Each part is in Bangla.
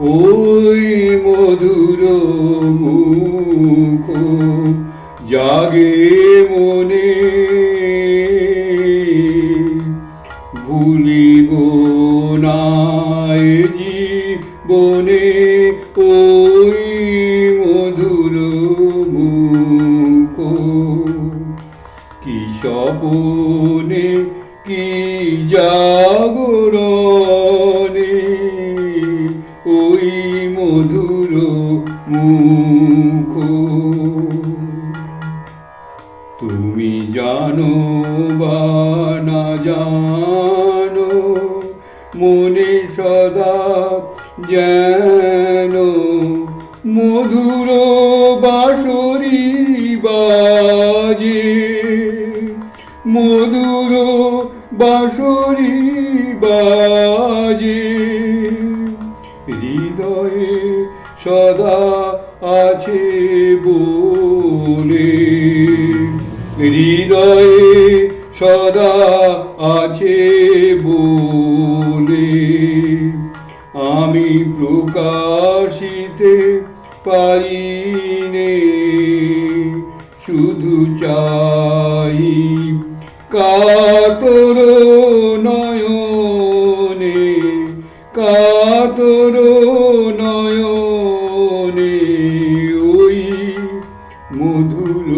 ওই মধুর মুখ জাগে মনে। ভুলিব না জীবনে ওই মধুর মুখ। তুমি জানো বা না জানো মনে সদা যেন মধুর সদা আছে বলে। হৃদয়ে সদা আছে বলে। আমি প্রকাশিতে পারি নে শুধু চাই কাতর কাতর নয়নে ওই মধুর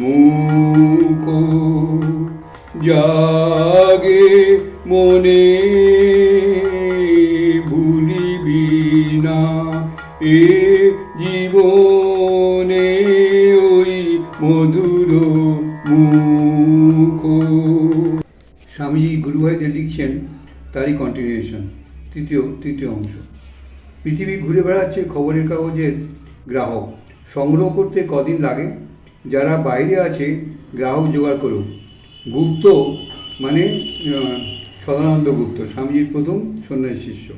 মুখ জাগে মনে ভুলিবি না এ জীবনে ওই মধুর মুখ। স্বামীজি গুরুভাইতে লিখছেন, তারই কন্টিনিউশন তৃতীয় তৃতীয় অংশ। পৃথিবী ঘুরে বেড়াচ্ছে খবরের কাগজের গ্রাহক। সংগ্রহ করতে কদিন লাগে? যারা বাইরে আছে, গ্রাহক জোগাড় করুক গুপ্ত মানে সদানন্দ গুপ্ত, স্বামীজির প্রথম সন্ন্যাস শিষ্য।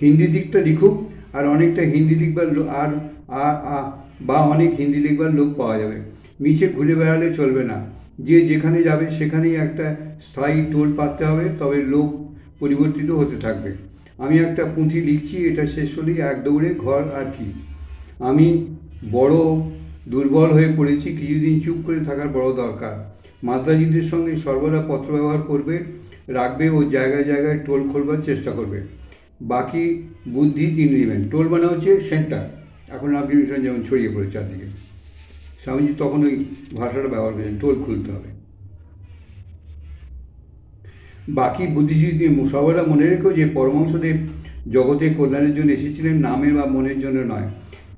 হিন্দি দিকটা লিখুক, আর অনেকটা হিন্দি লিখবার আর বা অনেক হিন্দি লিখবার লোক পাওয়া যাবে। নিচে ঘুরে বেড়ালে চলবে না। যে যেখানে যাবে, সেখানেই একটা স্থায়ী টোল পাততে হবে, তবে লোক পরিবর্তিত হতে থাকবে। আমি একটা পুঁথি লিখছি এটা শেষ হলেই এক দৌড়ে ঘর আর কি। আমি বড় দুর্বল হয়ে পড়েছি, কিছুদিন চুপ করে থাকার বড় দরকার। মাদ্রাজিদের সঙ্গে সর্বদা পত্র ব্যবহার করবে, রাখবে ও জায়গায় জায়গায় টোল খোলবার চেষ্টা করবে। বাকি বুদ্ধি তিনি নেবেন। টোল মানে হচ্ছে সেন্টার। এখন আপনি যেমন ছড়িয়ে পড়ে চারদিকে। স্বামীজি তখন ওই ভাষাটা ব্যবহার করেছেন টোল খুলতে হবে। বাকি বুদ্ধিজীবী সর্বদা মনে রেখো যে পরমাংশদেব জগতে কল্যাণের জন্য এসেছিলেন নামের বা মনের জন্য নয়।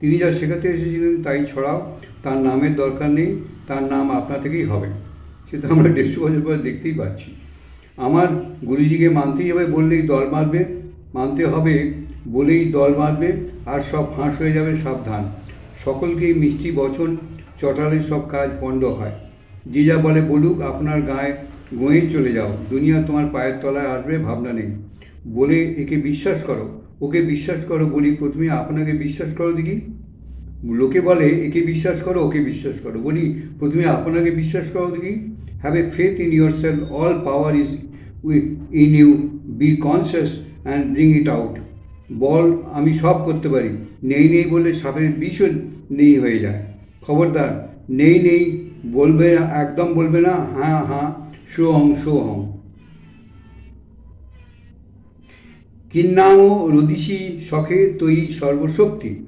তিনি যা শেখাতে এসেছিলেন তাই ছড়াও, তার নামের দরকার নেই, তার নাম আপনা থেকেই হবে। সেটা আমরা দেড়শো বছর পরে দেখতেই পাচ্ছি। আমার গুরুজিকে মানতেই হবে বললেই দল মারবে মানতে হবে বলেই দল মারবে আর সব ফাঁস হয়ে যাবে সাবধান। সকলকেই মিষ্টি বচন চটালে সব কাজ পণ্ড হয়। যে যা বলে বলুক, আপনার গায়ে গোঁয়ে চলে যাও। দুনিয়া তোমার পায়ের তলায় আসবে, ভাবনা নেই। বলে একে বিশ্বাস করো। ওকে বিশ্বাস করো বলি প্রথমে আপনাকে বিশ্বাস করো দেখি। লোকে বলে, একে বিশ্বাস করো, ওকে বিশ্বাস করো। বলি প্রথমে আপনাকে বিশ্বাস করো দেখি। Have a faith in yourself all power is in you be conscious and bring it out বল, আমি সব করতে পারি। নেই নেই বলে সাপের বিষও নেই হয়ে যায়। খবরদার, নেই নেই বলবে একদম বলবে না হ্যাঁ হ্যাঁ। সোহং সোহং। কিন্নাম রুদিশি সখে তৈ সর্বশক্তি।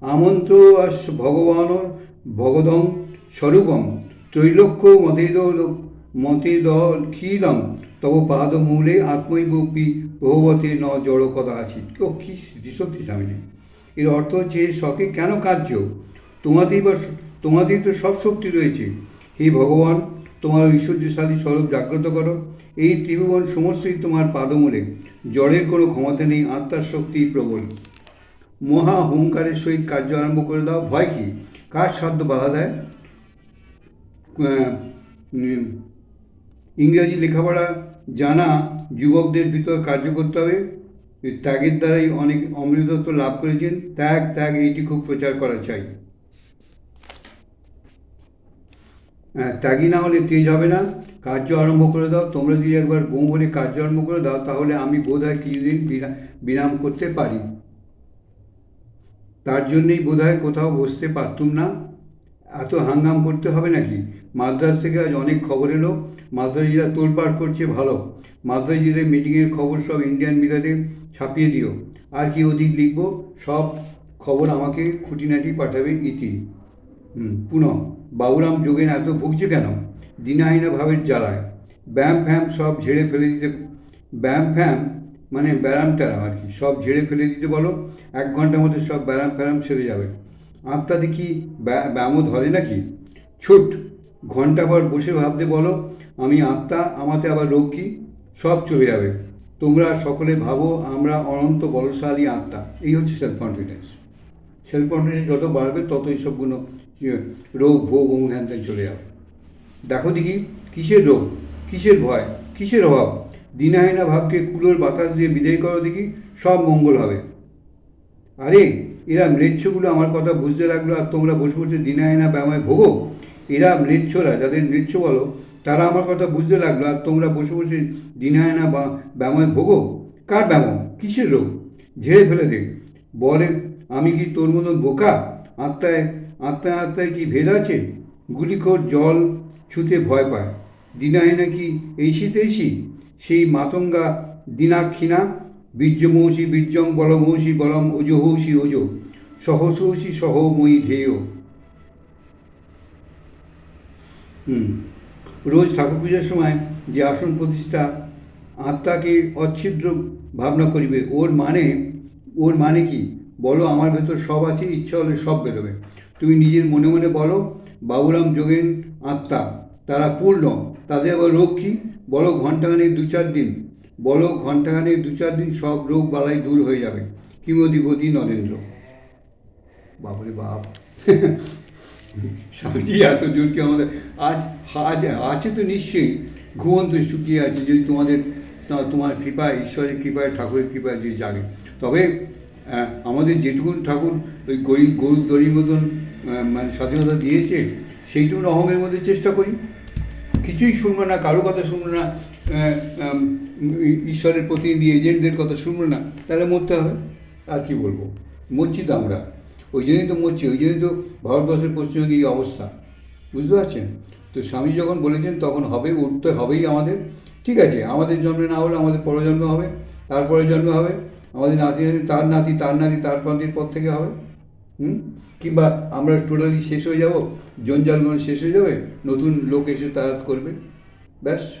আমন্ত্র ভগবান ভগদং স্বরূপম। ত্রৈলোক্য মতেদ মতেদ ক্ষীরম। তব পাদমূলে আত্মৈবপি ভগবতে ন জড় কথা আছি। কেউ কী স্মৃতিশক্তি স্বামীজি। এর অর্থ হচ্ছে শখে কেন কার্য? তোমাদের বা তোমাদের তো সব শক্তি রয়েছে। হে ভগবান তোমার ঐশ্বর্যশালী স্বরূপ জাগ্রত করো। এই ত্রিভুবন সমস্তই তোমার পাদমূলে। জড়ের কোনো ক্ষমতা নেই, আত্মার শক্তি প্রবল। মহা হুঙ্কারের সহিত কার্য আরম্ভ করে দাও। ভয় কি? কার সাধ্য বাধা দেয়? ইংরাজি লেখাপড়া জানা যুবকদের ভিতর কার্য করতে হবে। ত্যাগের দ্বারাই অনেক অমৃতত্ব লাভ করেছেন। ত্যাগ ত্যাগ, এইটি খুব প্রচার করা চাই হ্যাঁ, ত্যাগী না হলে তেজ হবে না। কার্য আরম্ভ করে দাও। তোমরা যদি একবার গো বলে কার্য আরম্ভ করে দাও তাহলে আমি বোধ হয় কিছুদিন বিরা- বিরাম করতে পারি। তার জন্যই বোধহয় কোথাও বসতে পারতুম না। এত হাঙ্গাম করতে হবে নাকি? মাদ্রাস থেকে আজ অনেক খবর এলো। মাদ্রাসিরা তোলপাড় করছে ভালো। মাদ্রাসিদের মিটিংয়ের খবর সব ইন্ডিয়ান মিরারে ছাপিয়ে দিও। আর কি অধিক লিখব সব খবর আমাকে খুঁটিনাটি পাঠাবে ইতি। হুম, পুনঃ। বাবুরাম যোগেন এত ভুগছে কেন? দিনাহিনা ভাবের জ্বালায়। ব্যায়াম ফ্যাম সব ঝেড়ে ফেলে দিতে ব্যায়াম ফ্যাম মানে ব্যায়াম ট্যারাম আর কি। সব ঝেড়ে ফেলে দিতে বলো এক ঘণ্টার মধ্যে সব ব্যায়াম ফ্যারাম সেরে যাবে। কি ব্যা- ব্যায়ামও ধরে নাকি? ছুট ঘণ্টা পর বসে ভাবতে বলো আমি আত্মা আমাতে আবার রোগ সব চলে যাবে। তোমরা সকলে ভাবো আমরা অনন্ত বলশালী আত্মা। এই হচ্ছে সেলফ কনফিডেন্স সেলফ কনফিডেন্স যত বাড়বে তত এইসবগুলো ইয়ে, রোগ, ভোগ, অমুক হ্যান চলে যাবে দেখো দেখি, কিসের রোগ? কিসের ভয়? কিসের অভাব? দিনাহিনা ভাবকে কুলোর বাতাস দিয়ে বিদায় করো দেখি, সব মঙ্গল হবে। আরে, এরা মৃচ্ছগুলো আমার কথা বুঝতে লাগল আর তোমরা বসে বসে দিনাহিনা ব্যায়ামে ভোগো? এরা মৃচ্ছরা যাদের মৃচ্ছ বলো, তারা আমার কথা বুঝতে লাগল আর তোমরা বসে বসে দিনাহিনা বা ব্যায়ামে ভোগো? কার ব্যায়াম? কিসের রোগ? ঝেড়ে ফেলে দে। বলে, আমি কি তোর মতন বোকা? আত্মায় আত্মায় আত্মায় কি ভেদ আছে? গুলিখোর জল ছুতে ভয় পায়। দিনাহিনা কি এই শীত এই সেই মাতঙ্গা দিনাক্ষিণা বীর্যমৌসি বীর্যং বলমৌসি বলম ওজহৌসি ওজ সহসৌসি সহময়ী ধেয় হুম, রোজ ঠাকুর পূজার সময় যে আসন প্রতিষ্ঠা, আত্মাকে অচ্ছিদ্র ভাবনা করিবে। ওর মানে ওর মানে কি? বলো, আমার ভেতর সব আছে, ইচ্ছা হলে সব বেরোবে। তুমি নিজের মনে মনে বলো, বাবুরাম যোগেন আত্মা, তারা পূর্ণ। তাদের আবার রোগ কী? বলো ঘণ্টাখানেক দু চার দিন। বলো ঘণ্টাখানেক দু চার দিন সব রোগ বালাই দূর হয়ে যাবে। কিমধিপতি নরেন্দ্র। বাবরে বাপ। স্বামীজি এত জোর কি আমাদের আজ আজ আছে তো নিশ্চয়ই। ঘুমন্ত শুকিয়ে আছে যদি তোমাদের তোমার কৃপায়, ঈশ্বরের কৃপায়, ঠাকুরের কৃপায় যদি জাগে। তবে আমাদের যেটুকুন ঠাকুর ওই গরিব গরুর দড়ির মতন মানে স্বাধীনতা দিয়েছে সেইটুকুন অহংের মধ্যে চেষ্টা করি। কিছুই শুনব না, কারও কথা শুনব না ঈশ্বরের প্রতিনিধি এজেন্টদের কথা শুনব না, তাহলে মরতে হবে। আর কি বলব? মরছি তো আমরা। ওই জন্যই তো মরছি, ওই জন্যই তো ভারতবর্ষের পশ্চিমবঙ্গে এই অবস্থা। বুঝতে পারছেন? তো স্বামী যখন বলেছেন, তখন হবে, উঠতে হবেই আমাদের। ঠিক আছে, আমাদের জন্মে না হলে আমাদের পরজন্ম হবে, তারপরে জন্ম হবে। আমাদের নাতি নাতি তার নাতি তার নাতি, তার নাতির পর থেকে হবে। হুম? কিংবা আমরা টোটালি শেষ হয়ে যাব? জঞ্জালগঞ্জ শেষ হয়ে যাবে? নতুন লোক এসে তারা করবে? ব্যাস।